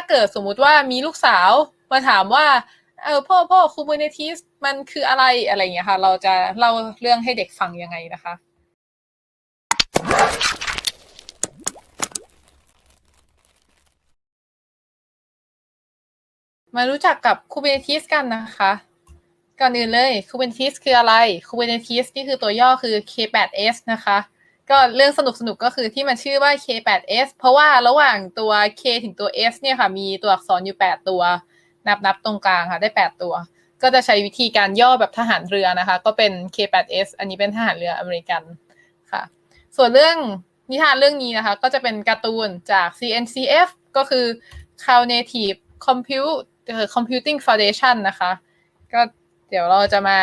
ถ้าเกิดสมมุติว่ามีลูกสาวมาถามว่า เออพ่อพ่อ Kubernetes มันคืออะไรอะไรอย่างเงี้ยค่ะ เราจะเล่าเรื่องให้เด็กฟังยังไงนะคะ มารู้จักกับ Kubernetes กันนะคะ ก่อนอื่นเลย Kubernetes คืออะไร Kubernetes นี่คือตัวย่อคือ K8s นะคะ ก็เรื่องสนุกสนุกก็คือที่มันชื่อว่า K8s เพราะว่าระหว่างตัว K ถึงตัว S เนี่ยค่ะ มีตัวอักษรอยู่ 8 ตัว นับนับตรงกลางค่ะ ได้ 8 ตัว ก็จะใช้วิธีการย่อแบบทหารเรือนะคะ ก็เป็น K8s อันนี้เป็นทหารเรืออเมริกันค่ะ ส่วนเรื่องนิทานเรื่องนี้นะคะ ก็จะเป็นการ์ตูนจาก CNCF ก็คือ Cloud Native Compute Computing Foundation นะคะ ก็เดี๋ยวเราจะมา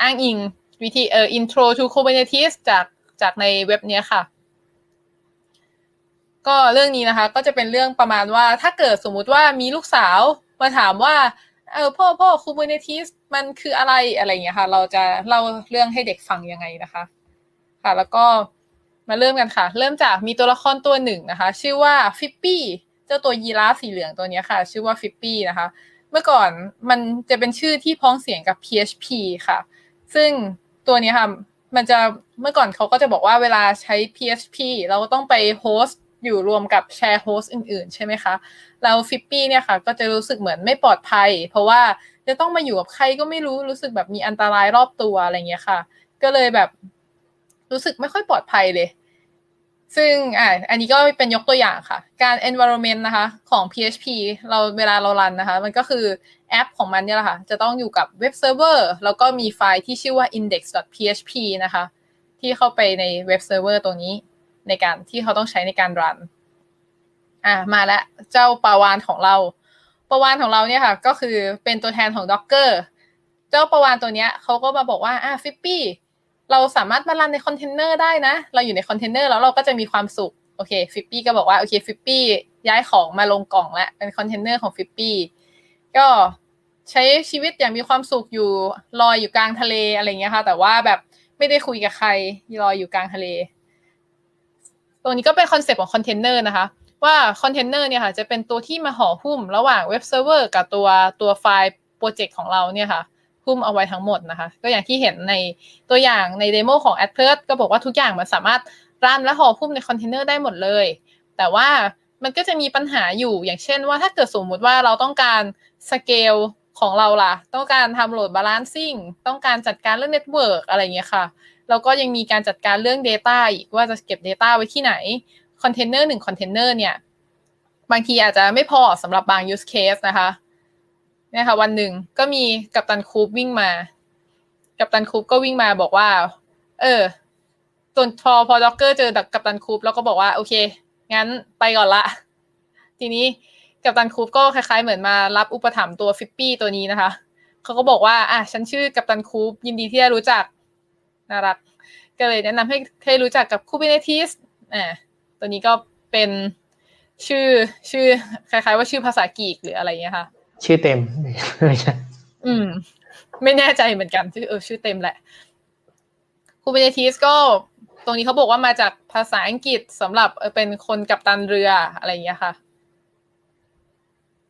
อ้างอิงวิธีเอ่อ intro to Kubernetes จาก จากในเว็บนี้ค่ะ ก็เรื่องนี้นะคะ ก็จะเป็นเรื่องประมาณว่าถ้าเกิดสมมุติว่ามีลูกสาวมาถามว่าเออพ่อพ่อ Kubernetes มันคืออะไรอะไรอย่างเงี้ยค่ะ เราจะเล่าเรื่องให้เด็กฟังยังไงนะคะ ค่ะ แล้วก็มาเริ่มกันค่ะ เริ่มจากมีตัวละครตัวหนึ่งนะคะ ชื่อว่าฟิปปี้เจ้าตัวยีราฟสีเหลืองตัวนี้ค่ะ ชื่อว่าฟิปปี้นะคะ เมื่อก่อนมันจะเป็นชื่อที่พ้องเสียงกับ PHP ค่ะ ซึ่งตัวนี้ค่ะ มันจะเมื่อก่อนเขาก็จะบอกว่าเวลาใช้ PHP เราก็ต้องไปโฮสต์อยู่รวมกับแชร์โฮสต์อื่นๆ ใช่ไหมคะแล้วฟิปปี้เนี่ยค่ะก็จะรู้สึกเหมือนไม่ปลอดภัย เพราะว่าจะต้องมาอยู่กับใครก็ไม่รู้รู้สึกแบบมีอันตรายรอบตัวอะไรเงี้ยค่ะ ก็เลยแบบรู้สึกไม่ค่อยปลอดภัยเลย ซึ่งอ่าอันนี้ก็เป็นยกตัวอย่างค่ะ การ environment นะคะของ PHP เราเวลาเรารันนะคะ มันก็คือ แอปของมันเนี่ยแหละค่ะ จะต้องอยู่กับเว็บเซิร์ฟเวอร์แล้วก็มีไฟล์ที่ชื่อว่า index.php นะคะ ที่เข้าไปในเว็บเซิร์ฟเวอร์ตัวนี้ในการที่เขาต้องใช้ในการรัน อ่ามาแล้วเจ้าปาวานของเรา ปาวานของเราเนี่ยค่ะ ก็คือเป็นตัวแทนของ Docker เจ้าปาวานตัวเนี้ยเขาก็มาบอกว่าอ่าฟิปปี้เราสามารถมารันในคอนเทนเนอร์ได้นะ เราอยู่ในคอนเทนเนอร์แล้วเราก็จะมีความสุข โอเคฟิปปี้ก็บอกว่าโอเคฟิปปี้ย้ายของมาลงกล่องแล้วเป็นคอนเทนเนอร์ของฟิปปี้ก็ ใช้ชีวิตอย่างมีความสุขอยู่ลอยอยู่กลางทะเลอะไรเงี้ยค่ะ แต่ว่าแบบไม่ได้คุยกับใครลอยอยู่กลางทะเล ตรงนี้ก็เป็นคอนเซปต์ของคอนเทนเนอร์นะคะ ว่าคอนเทนเนอร์เนี่ยค่ะ จะเป็นตัวที่มาห่อหุ้มระหว่างเว็บเซิร์ฟเวอร์กับตัวตัวไฟล์โปรเจกต์ของเราเนี่ยค่ะหุ้มเอาไว้ทั้งหมดนะคะ ก็อย่างที่เห็นในตัวอย่างในเดโมของ a d p l e r ก็บอกว่าทุกอย่างมันสามารถรันและห่อหุ้มในคอนเทนเนอร์ได้หมดเลย แต่ว่ามันก็จะมีปัญหาอยู่อย่างเช่นว่าถ้าเกิดสมมุติว่าเราต้องการสเกล ของเราล่ะ ต้องการทำโหลดบาลานซิ่งต้องการจัดการเรื่องเน็ตเวิร์กอะไรเงี้ยค่ะแล้วก็ยังมีการจัดการเรื่อง Data อีกว่าจะเก็บ Data ไว้ที่ไหนคอนเทนเนอร์หนึ่งคอนเทนเนอร์เนี่ยบางทีอาจจะไม่พอสำหรับบาง use case นะคะเนี่ยค่ะวันหนึ่งก็มีกัปตันคูปวิ่งมา กัปตันคูปก็วิ่งมาบอกว่า เออจนพอพอด็อกเกอร์เจอกัปตันคูปแล้วก็บอกว่า โอเค งั้นไปก่อนละ ทีนี้ กัปตันคูปก็คล้ายๆเหมือนมารับอุปถัมภ์ตัวฟิปปี้ตัวนี้นะคะเขาก็บอกว่าอะฉันชื่อกัปตันคูปยินดีที่ได้รู้จักน่ารัก ก็เลยแนะนำให้ให้รู้จักกับ Kubernetes อ่าตัวนี้ก็เป็นชื่อชื่อคล้ายๆ ว่าชื่อภาษากรีกหรืออะไรเงี้ยค่ะ ชื่อเต็มไม่ใช่อืม ไม่แน่ใจเหมือนกันชื่อเออชื่อเต็มแหละ Kubernetes ก็ตรงนี้เขาบอกว่ามาจากภาษาอังกฤษสำหรับเป็นคนกับตันเรืออะไรอย่างเงี้ยค่ะ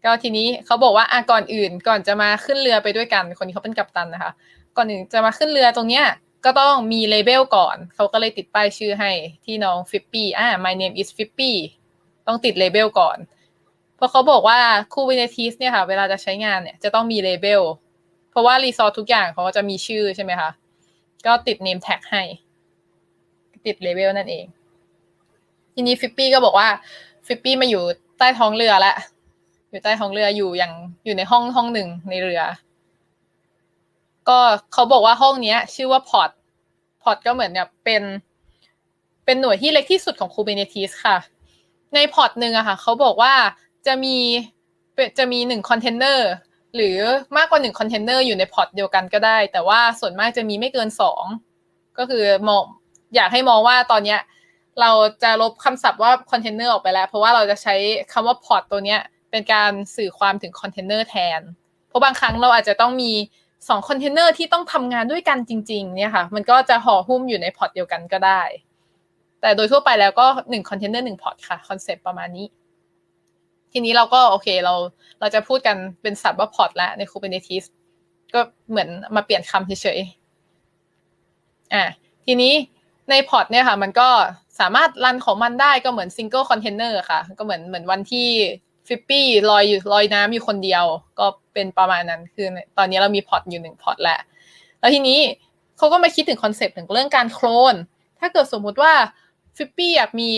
ก็ทีนี้เขาบอกว่าอะก่อนอื่นก่อนจะมาขึ้นเรือไปด้วยกัน คนนี้เขาเป็นกัปตันนะคะ ก่อนอื่นจะมาขึ้นเรือตรงเนี้ยก็ต้องมีเลเบลก่อน เขาก็เลยติดป้ายชื่อให้ที่น้องฟิปปี้อ่า my name is Fippy ต้องติดเลเบลก่อน เพราะเขาบอกว่า Kubernetes เนี่ยค่ะ เวลาจะใช้งานเนี่ยจะต้องมีเลเบล เพราะว่ารีซอสทุกอย่างเขาจะมีชื่อใช่ไหมคะ ก็ติด name tag ให้ ติดเลเบลนั่นเอง ทีนี้ฟิปปี้ก็บอกว่าฟิปปี้มาอยู่ใต้ท้องเรือแล้ว อยู่ใต้ท้องเรืออยู่อย่างอยู่ในห้องห้องหนึ่งในเรือ ก็เขาบอกว่าห้องเนี้ย ชื่อว่าพอร์ตพอร์ตก็เหมือนเนี่ยเป็น เป็นหน่วยที่เล็กที่สุดของ Kubernetes ค่ะ ในพอร์ตหนึ่งอะค่ะเขาบอกว่าจะมีจะมีหนึ่งคอนเทนเนอร์หรือมากกว่าหนึ่งคอนเทนเนอร์อยู่ในพอร์ตเดียวกันก็ได้ แต่ว่าส่วนมากจะมีไม่เกินสองก็คือมองอยากให้มองว่าตอนเนี้ยเราจะลบคำศัพท์ว่าคอนเทนเนอร์ออกไปแล้ว เพราะว่าเราจะใช้คำว่าพอร์ตตัวเนี้ย เป็นการสื่อความถึงคอนเทนเนอร์แทน เพราะบางครั้งเราอาจจะต้องมีสองคอนเทนเนอร์ที่ต้องทำงานด้วยกันจริง ๆ เนี่ยค่ะ มันก็จะห่อหุ้มอยู่ในพอร์ตเดียวกันก็ได้ แต่โดยทั่วไปแล้วก็หนึ่งคอนเทนเนอร์หนึ่งพอร์ตค่ะคอนเซปต์ประมาณนี้ ทีนี้เราก็โอเคเราเราจะพูดกันเป็นศัพท์ว่าพอร์ตแล้วใน Kubernetes ก็เหมือนมาเปลี่ยนคำเฉยๆอะทีนี้ในพอร์ตเนี่ยค่ะ มันก็สามารถรันของมันได้ก็เหมือน single container ค่ะ ก็เหมือนเหมือนวันที่ ฟิปปี้ลอยอยู่ลอยน้ำอยู่คนเดียว ก็เป็นประมาณนั้นคือตอนนี้เรามีพอร์ตอยู่หนึ่งพอร์ตแหล้วแล้วทีนี้เขาก็มาคิดถึงคอนเซปต์ถึงเรื่องการโคลน ถ้าเกิดสมมุติว่าฟิปปี้อยากมี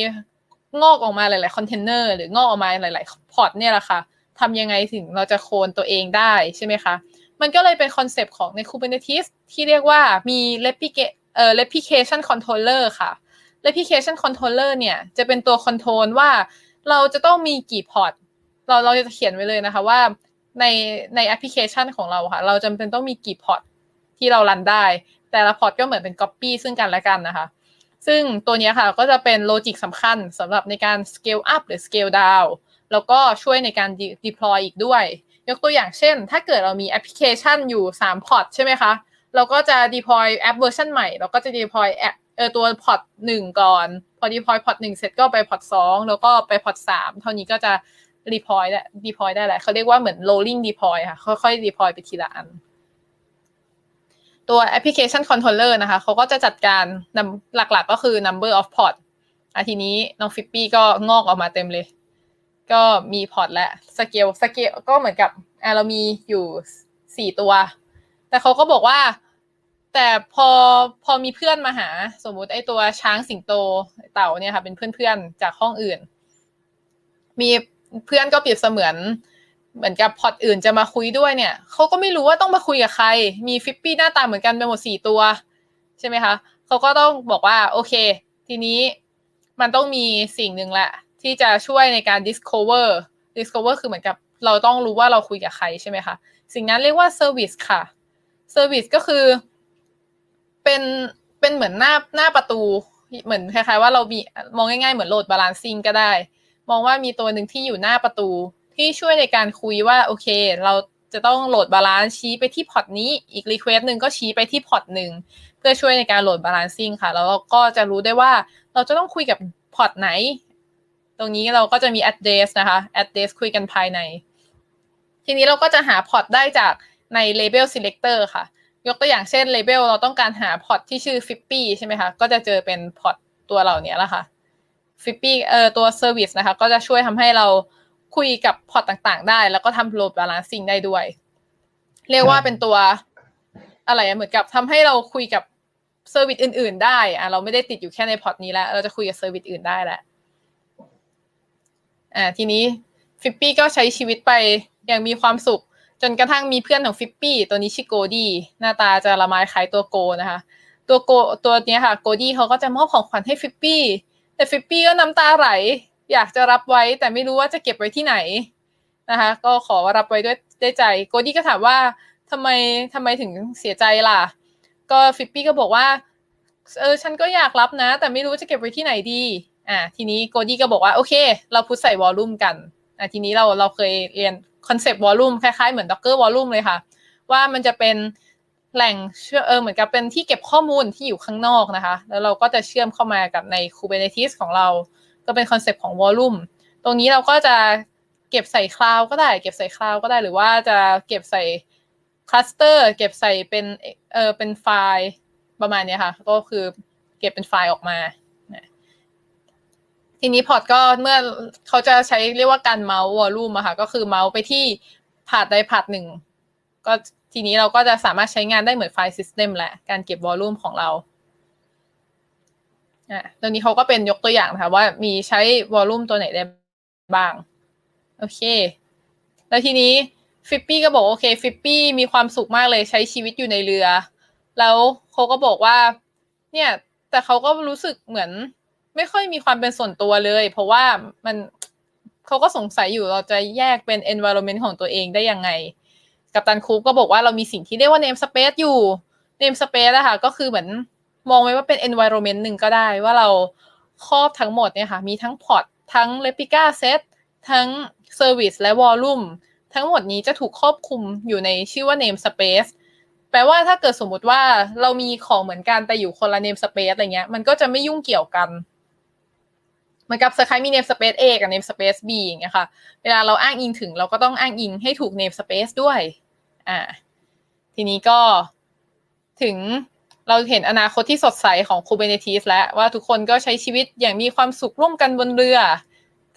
งอกออกมาหลาย ๆ คอนเทนเนอร์หรืองอกออกมาหลาย ๆ พอร์ตเนี่ยแหละค่ะทำยังไงถึงเราจะโคลนตัวเองได้ใช่ไหมคะ มันก็เลยเป็นคอนเซปต์ของใน Kubernetes ที่เรียกว่ามี replica เอ่อ replication controller ค่ะ replication controller เนี่ยจะเป็นตัวคอนโทรลว่าเราจะต้องมีกี่พอร์ต เราเราจะเขียนไว้เลยนะคะว่าในในแอปพลิเคชันของเราค่ะ เราจำเป็นต้องมีกี่พอร์ตที่เรารันได้ แต่ละพอร์ตก็เหมือนเป็น Copy ซึ่งกันและกันนะคะ ซึ่งตัวนี้ค่ะก็จะเป็นโลจิกสำคัญสำหรับในการ scale up หรือ scale down แล้วก็ช่วยในการ deploy อีกด้วย ยกตัวอย่างเช่น ถ้าเกิดเรามีแอปพลิเคชันอยู่ 3 พอร์ตใช่ไหมคะ เราก็จะ deploy แอปเวอร์ชันใหม่ เราก็จะ deploy แอปเออตัวพอร์ตหนึ่งก่อน พอ deploy พอร์ตหนึ่งเสร็จก็ไปพอร์ตสองแล้วก็ไปพอร์ตสามเท่านี้ก็จะ deploy ได้ deploy ได้แหละเขาเรียกว่าเหมือน rolling deploy ค่ะ ค่อยๆ deploy ไปทีละอัน ตัวแอปพลิเคชัน controller นะคะเขาก็จะจัดการนำหลักๆก็คือ number of port อะทีนี้น้องฟิปปี้ก็งอกออกมาเต็มเลย ก็มีพอร์ตและสเกลสเกลก็เหมือนกับอะเรามีอยู่สี่ตัว แต่เขาก็บอกว่า แต่พอพอมีเพื่อนมาหา สมมุติไอ้ตัวช้างสิงโตเต่าเนี่ยค่ะ เป็นเพื่อนๆจากห้องอื่น มี เพื่อนก็เปรียบเสมือนเหมือนกับพอร์ตอื่นจะมาคุยด้วยเนี่ยเขาก็ไม่รู้ว่าต้องมาคุยกับใคร มีฟิปปี้หน้าตาเหมือนกันไปหมดสี่ตัวใช่ไหมคะเขาก็ต้องบอกว่าโอเค ทีนี้มันต้องมีสิ่งหนึ่งแหละ ที่จะช่วยในการ discover discover คือเหมือนกับเราต้องรู้ว่าเราคุยกับใครใช่ไหมคะสิ่งนั้นเรียกว่า service ค่ะ service ก็คือ เป็นเป็นเหมือนหน้าหน้าประตู เหมือนคล้ายๆว่าเรามีมองง่ายๆเหมือนโหลด balancing ก็ได้ มองว่ามีตัวหนึ่งที่อยู่หน้าประตู ที่ช่วยในการคุยว่าโอเค เราจะต้องโหลดบาลานซ์ชี้ไปที่พอร์ตนี้ อีกรีเควสหนึ่งก็ชี้ไปที่พอร์ตหนึ่งเพื่อช่วยในการโหลดบาลานซิ่งค่ะ แล้วเราก็จะรู้ได้ว่าเราจะต้องคุยกับพอร์ตไหน ตรงนี้เราก็จะมี address นะคะ address คุยกันภายใน ทีนี้เราก็จะหาพอร์ตได้จากใน label selector ค่ะ ยกตัวอย่างเช่น label เราต้องการหาพอร์ตที่ชื่อ Fippy ใช่ไหมคะ ก็จะเจอเป็นพอร์ตตัวเหล่านี้แหละค่ะ Fippy เอ่อตัว service นะคะ ก็จะช่วยทำให้เราคุยกับพอร์ตต่างๆ ได้ แล้วก็ทำ load balancing ได้ด้วย เรียกว่าเป็นตัวอะไรเหมือนกับทำให้เราคุยกับเซอร์วิสอื่น ๆ ได้อะเราไม่ได้ติดอยู่แค่ในพอร์ตนี้แล้ว เราจะคุยกับเซอร์วิสอื่นได้แหล้วอ่าทีนี้ฟิปปี้ก็ใช้ชีวิตไปอย่างมีความสุข จนกระทั่งมีเพื่อนของฟิปปี้ตัวนี้ชื่อโกดี้หน้าตาจะละไมคล้ายตัวโกนะคะ ตัวโกตัวเนี้ยค่ะโกดี้เขาก็จะมอบของขวัญให้ฟิปปี้ แต่ฟิปปี้ก็น้ำตาไหล อยากจะรับไว้แต่ไม่รู้ว่าจะเก็บไว้ที่ไหนนะคะ ก็ขอรับไว้ด้วยได้ใจ โกดี้ก็ถามว่าทำไมทำไมถึงเสียใจล่ะ ก็ฟิปปี้ก็บอกว่าเออฉันก็อยากรับนะ แต่ไม่รู้จะเก็บไว้ที่ไหนดี อ่า ทีนี้โกดี้ก็บอกว่าโอเค เราพุทใส่วอลลุ่มกันอ่าทีนี้เราเราเคยเรียนคอนเซปต์วอลลุ่มคล้ายๆเหมือน Docker Volume เลยค่ะ ว่ามันจะเป็น แหล่งเชื่อเออเหมือนกับเป็นที่เก็บข้อมูลที่อยู่ข้างนอกนะคะ แล้วเราก็จะเชื่อมเข้ามากับใน Kubernetes ของเรา ก็เป็นคอนเซปต์ของวอลลุ่มตรงนี้เราก็จะเก็บใส่คลาวก็ได้ เก็บใส่คลาวก็ได้หรือว่าจะเก็บใส่คลัสเตอร์เก็บใส่เป็นเออเป็นไฟล์ประมาณนี้ค่ะ ก็คือเก็บเป็นไฟล์ออกมา ทีนี้พอร์ตก็เมื่อเขาจะใช้เรียกว่าการเมาส์วอลลุ่มอะค่ะ ก็คือเมาส์ไปที่พาร์ทใดพาร์ทหนึ่ง ก็ทีนี้เราก็จะสามารถใช้งานได้เหมือนไฟล์ซิสเต็มแหละ การเก็บวอลลุ่มของเราอะตรงนี้เขาก็เป็นยกตัวอย่างนะคะว่ามีใช้วอลลุ่มตัวไหนได้บ้าง โอเค แล้วทีนี้ฟิปปี้ก็บอกโอเคฟิปปี้มีความสุขมากเลยใช้ชีวิตอยู่ในเรือ แล้วเขาก็บอกว่า เนี่ย แต่เขาก็รู้สึกเหมือน ไม่ค่อยมีความเป็นส่วนตัวเลย เพราะว่ามันเขาก็สงสัยอยู่เราจะแยกเป็น environment ของตัวเองได้ยังไง กัปตันคูปก็บอกว่าเรามีสิ่งที่เรียกว่า name space อยู่ name space อะค่ะก็คือเหมือนมองไว้ว่าเป็น environment หนึ่งก็ได้ว่าเราครอบทั้งหมดเนี่ยค่ะมีทั้ง port ทั้ง replica set ทั้ง service และ volume ทั้งหมดนี้จะถูกครอบคลุมอยู่ในชื่อว่า name space แปลว่าถ้าเกิดสมมุติว่าเรามีของเหมือนกันแต่อยู่คนละ name space อะไรเงี้ยมันก็จะไม่ยุ่งเกี่ยวกันเหมือนกับสคายมี namespace A กับ namespace B อย่างเงี้ยค่ะ เวลาเราอ้างอิงถึงเราก็ต้องอ้างอิงให้ถูก namespace ด้วย อ่าทีนี้ก็ถึงเราเห็นอนาคตที่สดใสของ Kubernetes แล้วว่าทุกคนก็ใช้ชีวิตอย่างมีความสุขร่วมกันบนเรือ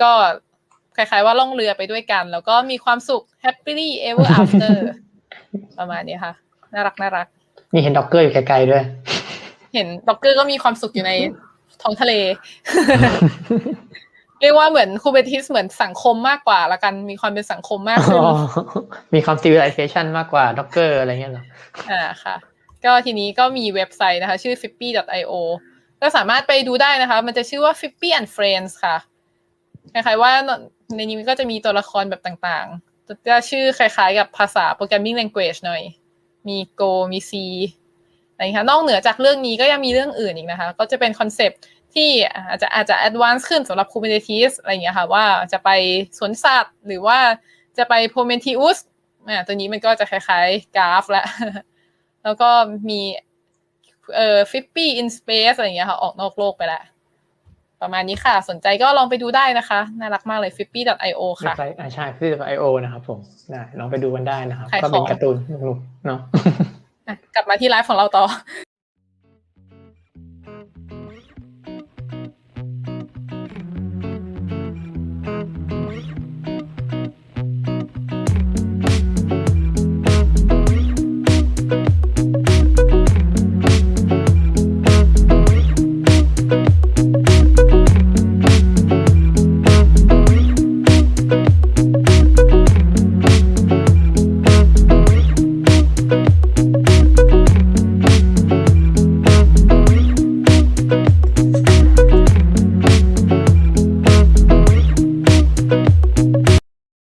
ก็คล้ายๆว่าล่องเรือไปด้วยกัน แล้วก็มีความสุข happily ever after ประมาณนี้ค่ะ น่ารักน่ารัก นี่เห็นด็อกเกอร์อยู่ไกลๆด้วย เห็นด็อกเกอร์ก็มีความสุขอยู่ในท้องทะเล เรียกว่าเหมือน Kubernetes เหมือนสังคมมากกว่าละกันมีความเป็นสังคมมากขึ้นอ๋อมีความ civilization มากกว่าด็อกเกอร์อะไรเงี้ยเหรออ่าค่ะ ก็ทีนี้ก็มีเว็บไซต์นะคะ ชื่อ fippy.io ก็สามารถไปดูได้นะคะ มันจะชื่อว่า fippy and friends ค่ะคล้ายๆว่าในนี้ก็จะมีตัวละครแบบต่างๆจะชื่อคล้ายๆกับภาษา programming language หน่อย มี Go มี C อะไรอย่างเงี้ยค่ะนอกเหนือจากเรื่องนี้ก็ยังมีเรื่องอื่นอีกนะคะ ก็จะเป็นคอนเซปต์ ที่อาจจะอาจจะ advance ขึ้นสำหรับ Kubernetes อะไรอย่างเงี้ยค่ะว่าจะไปสวนสัตว์ หรือว่าจะไป Prometheus อ่าตัวนี้มันก็จะคล้ายๆกราฟแล้ว แล้วก็มีเอ่อฟิป in space อะไรอย่างเงี้ยค่ะ ออกนอกโลกไปแล้วประมาณนี้ค่ะ สนใจก็ลองไปดูได้นะคะ น่ารักมากเลย fippy.io เว็บค่ะไซต์อ่าใช่พี่ไอโอนะครับผมได้ลองไปดูกันได้นะครับขายของก็เป็นการ์ตูนสนุกๆเนาะอะกลับมาที่ไลฟ์ของเราต่อ